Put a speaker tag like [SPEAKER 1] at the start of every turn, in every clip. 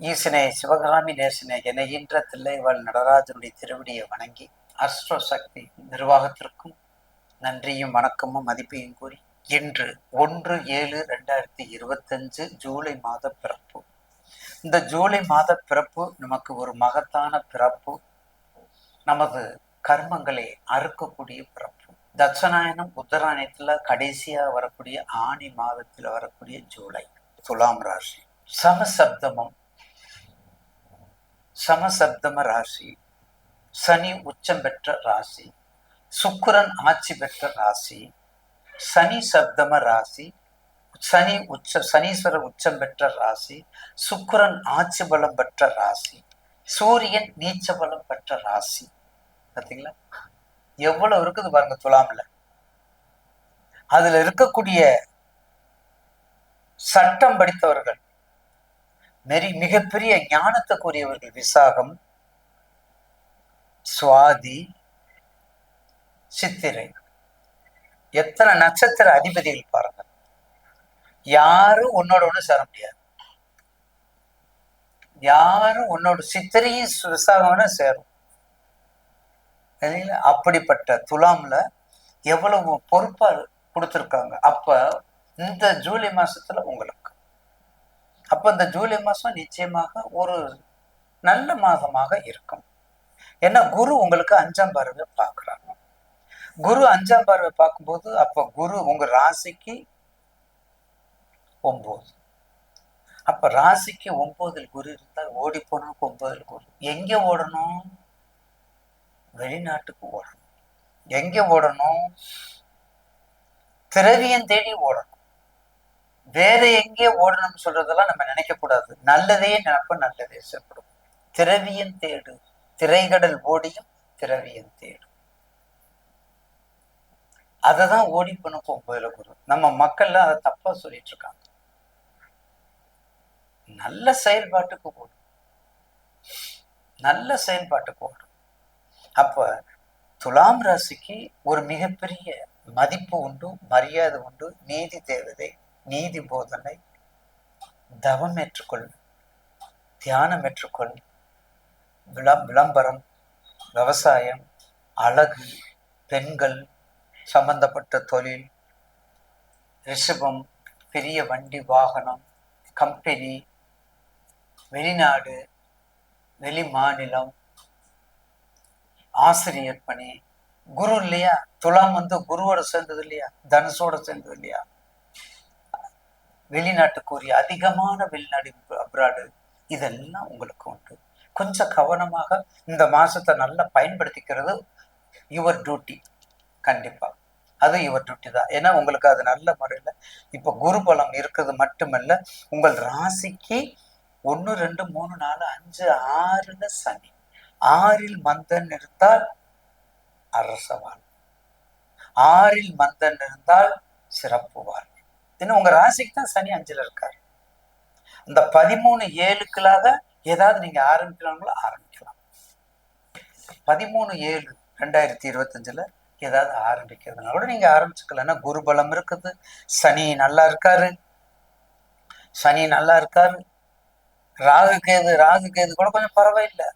[SPEAKER 1] ஈசனே சிவகாமி நேசனே என ஈன்ற தில்லைவாழ் நடராஜனுடைய திருவடியை வணங்கி அஸ்ட்ரோ சக்தி நிர்வாகத்திற்கும் நன்றியும் வணக்கமும் மதிப்பையும் கூறி இன்று ஒன்று ஏழு ரெண்டாயிரத்தி இருபத்தஞ்சு ஜூலை மாத பிறப்பு. இந்த ஜூலை மாத பிறப்பு நமக்கு ஒரு மகத்தான பிறப்பு. நமது கர்மங்களை அறுக்கக்கூடிய பிறப்பு. தட்சநாயனம் உத்தராயணத்துல கடைசியா வரக்கூடிய ஆணி மாதத்தில் வரக்கூடிய ஜூலை துலாம் ராசி. சமசப்தமும் சமசப்தம ராசி. சனி உச்சம் பெற்ற ராசி. சுக்கரன் ஆட்சி பெற்ற ராசி. சனி சப்தம ராசி. சனி உச்ச சனீஸ்வர உச்சம் பெற்ற ராசி. சுக்கரன் ஆட்சி பலம் பெற்ற ராசி. சூரியன் நீச்ச பலம் பெற்ற ராசி. பார்த்தீங்களா எவ்வளவு இருக்குது பாருங்க துலாம்ல. அதுல இருக்கக்கூடிய சட்டம் படித்தவர்கள் நெறி மிகப்பெரிய ஞானத்துக்குரியவர்கள். விசாகம் சுவாதி சித்திரை. எத்தனை நட்சத்திர அதிபதிகள் பாருங்க. யாரும் உன்னோட ஒன்று சேர முடியாது. யாரும் உன்னோட சித்திரையும் விசாகம்னா சேரும். அப்படிப்பட்ட துலாம்ல எவ்வளவு பொறுப்பா கொடுத்துருக்காங்க. அப்ப இந்த ஜூலை மாசத்துல உங்களுக்கு அப்ப இந்த ஜூலை மாசம் நிச்சயமாக ஒரு நல்ல மாதமாக இருக்கும். ஏன்னா குரு உங்களுக்கு அஞ்சாம் பார்வை பார்க்குறாங்க குரு அஞ்சாம் பார்வை பார்க்கும்போது அப்போ குரு உங்க ராசிக்கு ஒம்பது. அப்ப ராசிக்கு ஒன்பதில் குரு இருந்தால் ஓடி போனதுக்கு ஒன்பதில் குரு. எங்க ஓடணும்? வெளிநாட்டுக்கு ஓடணும். எங்க ஓடணும்? திரவியம் தேடி ஓடணும். வேற எங்கே ஓடணும்னு சொல்றதெல்லாம் நம்ம நினைக்க கூடாது நல்லதே நினைப்ப நல்லதே செப்படும் திரவியம் தேடு. திரைகடல் ஓடியும் திரவியம் தேடு அதை தான் ஓடி பண்ணப்போ ஒன்பதுல குரு நம்ம மக்கள்ல அதை தப்பா சொல்லிட்டு இருக்காங்க நல்ல செயல்பாட்டுக்கு ஓடும் நல்ல செயல்பாட்டுக்கு ஓடும் அப்ப துலாம் ராசிக்கு ஒரு மிகப்பெரிய மதிப்பு உண்டு மரியாதை உண்டு நீதி தேவதை நீதி போதனை தவம் ஏற்றுக்கொள் தியானம் ஏற்றுக்கொள் விளம் விளம்பரம் விவசாயம் அழகு பெண்கள் சம்பந்தப்பட்ட தொழில் ரிஷபம் பெரிய வண்டி வாகனம் கம்பெனி வெளிநாடு வெளி மாநிலம் ஆசிரியர் பணி. குரு இல்லையா? துலாம் வந்து குருவோட சேர்ந்தது இல்லையா? தனுஷோட சேர்ந்தது இல்லையா? வெளிநாட்டுக்குரிய அதிகமான வெளிநாடு அப்ராடு இதெல்லாம் உங்களுக்கு உண்டு. கொஞ்சம் கவனமாக இந்த மாசத்தை நல்லா பயன்படுத்திக்கிறது யுவர் டியூட்டி கண்டிப்பா. அது யுவர் டியூட்டி தான். ஏன்னா உங்களுக்கு அது நல்ல முறையில் இப்போ குரு பலம் இருக்கிறது மட்டுமல்ல உங்கள் ராசிக்கு ஒன்று ரெண்டு மூணு நாலு அஞ்சு ஆறுல சனி. ஆறில் மந்தன் இருந்தால் அரசவான் ஆறில் மந்தன் இருந்தால் சிறப்பு வாழ் இன்னும் உங்க ராசிக்கு தான் சனி அஞ்சுல இருக்காரு. அந்த பதிமூணு ஏழுக்களாக ஏதாவது நீங்க ஆரம்பிக்கலாங்களோ ஆரம்பிக்கலாம். பதிமூணு ஏழு ரெண்டாயிரத்தி இருபத்தஞ்சுல ஏதாவது ஆரம்பிக்கிறதுனால கூட நீங்க ஆரம்பிச்சுக்கலாம். குரு பலம் இருக்குது. சனி நல்லா இருக்காரு. சனி நல்லா இருக்காரு. ராகு கேது ராகு கேது கூட கொஞ்சம் பரவாயில்லை.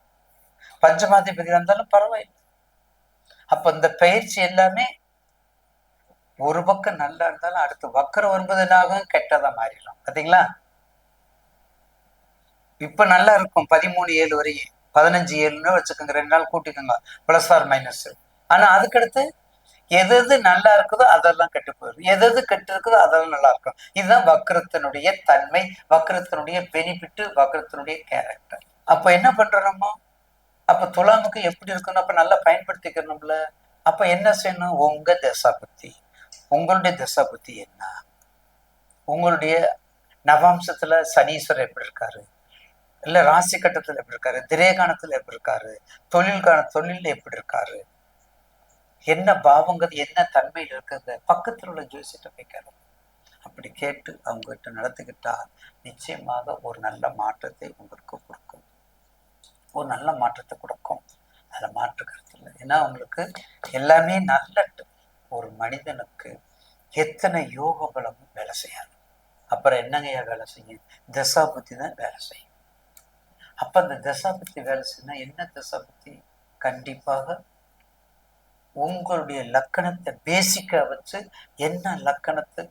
[SPEAKER 1] பஞ்சமாதிபதி வந்தாலும் பரவாயில்லை. அப்ப இந்த பயிற்சி எல்லாமே ஒரு பக்கம் நல்லா இருந்தாலும் அடுத்து வக்கரம் வரும்போதுனாகவும் கெட்டதா மாறிடும். பார்த்தீங்களா இப்ப நல்லா இருக்கும். பதிமூணு ஏழு வரையும். பதினஞ்சு ஏழுன்னு வச்சுக்கோங்க. ரெண்டு நாள் கூட்டிக்கோங்க. ப்ளஸ் ஆர் மைனஸ் ஆனால் அதுக்கடுத்து எது எது நல்லா இருக்குதோ அதெல்லாம் கெட்டு போயிடும். எது எது கெட்டு இருக்குதோ அதெல்லாம் நல்லா இருக்கும். இதுதான் வக்கரத்தினுடைய தன்மை வக்கரத்தினுடைய பெனிஃபிட்டு வக்கரத்தினுடைய கேரக்டர் அப்ப என்ன பண்றோமோ? அப்ப துலாமுக்கு எப்படி இருக்கணும்? அப்ப நல்லா பயன்படுத்திக்கணும்ல. அப்ப என்ன செய்யணும்? உங்க தசாபக்தி. உங்களுடைய தசாபுத்தி என்ன? உங்களுடைய நவாம்சத்துல சனீஸ்வரர் எப்படி இருக்காரு? இல்ல ராசி கட்டத்துல எப்படி இருக்காரு? திரேகானத்துல எப்படி இருக்காரு? தொழில் காண எப்படி இருக்காரு? என்ன பாவங்கிறது என்ன தன்மையில் இருக்குது பக்கத்தில் உள்ள ஜோசிட்ட போய் கேட்கணும் அப்படி கேட்டு அவங்க கிட்ட நடத்திக்கிட்டா நிச்சயமாக ஒரு நல்ல மாற்றத்தை உங்களுக்கு கொடுக்கும். ஒரு நல்ல மாற்றத்தை கொடுக்கும். அதில் மாற்று கருத்து இல்லை. ஏன்னா உங்களுக்கு எல்லாமே நல்ல மனிதனுக்கு எத்தனை யோக பலமும் வேலை செய்யாது. அப்புறம் என்னங்கய்யா வேலை செய்யும்? தசா புத்தி தான் வேலை செய்யும். அப்ப அந்த தசாபத்தி வேலை செய்யணும்னா என்ன தசாபத்தி கண்டிப்பாக உங்களுடைய லக்கணத்தை பேசிக்கா வச்சு என்ன லக்கணத்தை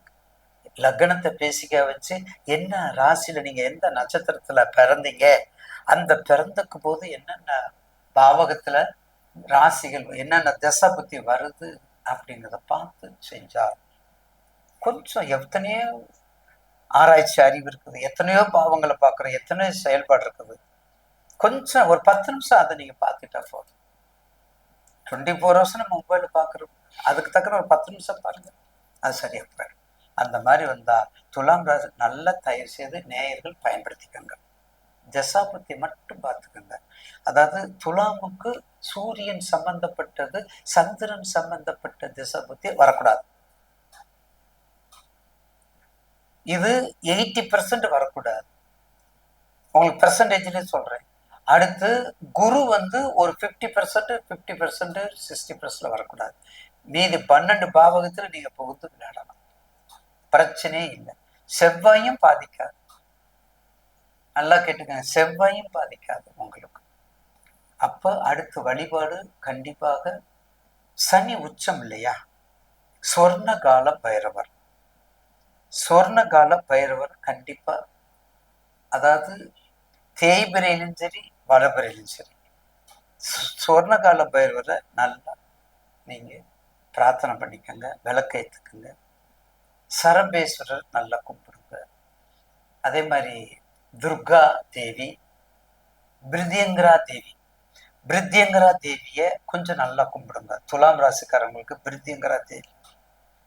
[SPEAKER 1] லக்கணத்தை பேசிக்கா வச்சு என்ன ராசியில நீங்க எந்த நட்சத்திரத்துல பிறந்தீங்க அந்த பிறந்தக்கு போது என்னென்ன பாவகத்துல ராசிகள் என்னென்ன தசாபத்தி வருது அப்படிங்கிறத பார்த்து செஞ்சார். கொஞ்சம் எத்தனையோ ஆராய்ச்சி அறிவு இருக்குது எத்தனையோ பாவங்களை பார்க்குறோம் எத்தனையோ செயல்பாடு இருக்குது. கொஞ்சம் ஒரு பத்து நிமிஷம் அதை நீங்க பார்த்துட்டா போதும். டுவெண்ட்டி ஃபோர் ஹவர்ஸ் நம்ம மொபைல் பார்க்குறோம். அதுக்கு தக்கன ஒரு பத்து நிமிஷம் பாருங்க. அது சரியா போயிடும். அந்த மாதிரி வந்தால் துலாம் ராசி நல்ல தயவு செய்து நேயர்கள் பயன்படுத்திக்கோங்க. தசாபத்தி மட்டும் பார்த்துக்கோங்க. அதாவது துலாமுக்கு சூரியன் சம்பந்தப்பட்டது சந்திரன் சம்பந்தப்பட்ட தசாபத்தி வரக்கூடாது. இது எயிட்டி பெர்சன்ட் வரக்கூடாது. உங்களுக்கு பெர்சன்டேஜ்லேயே சொல்றேன். அடுத்து குரு வந்து ஒரு fifty percent fifty percent sixty percent வரக்கூடாது. மீதி பன்னெண்டு பாவகத்தில் நீங்க புகுந்து விளையாடலாம். பிரச்சனையே இல்லை. செவ்வாயும் பாதிக்காது. நல்லா கேட்டுக்கங்க. செவ்வாயும் பாதிக்காது உங்களுக்கு. அப்போ அடுத்த வழிபாடு கண்டிப்பாக சனி உச்சம் இல்லையா? சொர்ண கால பைரவர். சொர்ண கால பைரவர் கண்டிப்பாக அதாவது தேய்பிரையிலும் சரி வலபிரையிலும் சரி சொர்ண கால பைரவரை நல்லா நீங்கள் பிரார்த்தனை பண்ணிக்கோங்க விளக்கேத்துக்குங்க சரபேஸ்வரர் நல்லா கும்பிடுங்க. அதே மாதிரி துர்கா தேவி பிருத்தியங்கரா தேவி. பிருத்தியங்கரா தேவிய கொஞ்சம் நல்லா கும்பிடுங்க. துலாம் ராசிக்காரங்களுக்கு பிருத்தியங்கரா தேவி.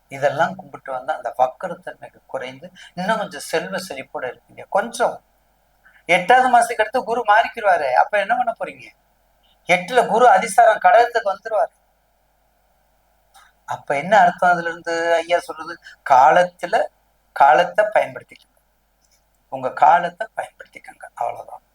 [SPEAKER 1] இதெல்லாம் கும்பிட்டு வந்தா அந்த வக்கரத்தன்மைக்கு குறைந்து இன்னும் கொஞ்சம் செல்வ செழிப்போட இருப்பீங்க. கொஞ்சம். எட்டாவது மாசத்துக்கு அடுத்து குரு மாறிக்கிடுவாரு அப்ப என்ன பண்ண போறீங்க? எட்டுல குரு அதிசாரம் கடகத்துக்கு வந்துருவாரு. அப்ப என்ன அர்த்தம் அதுல இருந்து ஐயா சொல்றது? காலத்துல காலத்தை பயன்படுத்திக்கணும். உங்க காலத்தை பயன்படுத்திக்கோங்க. அவ்வளவுதான்.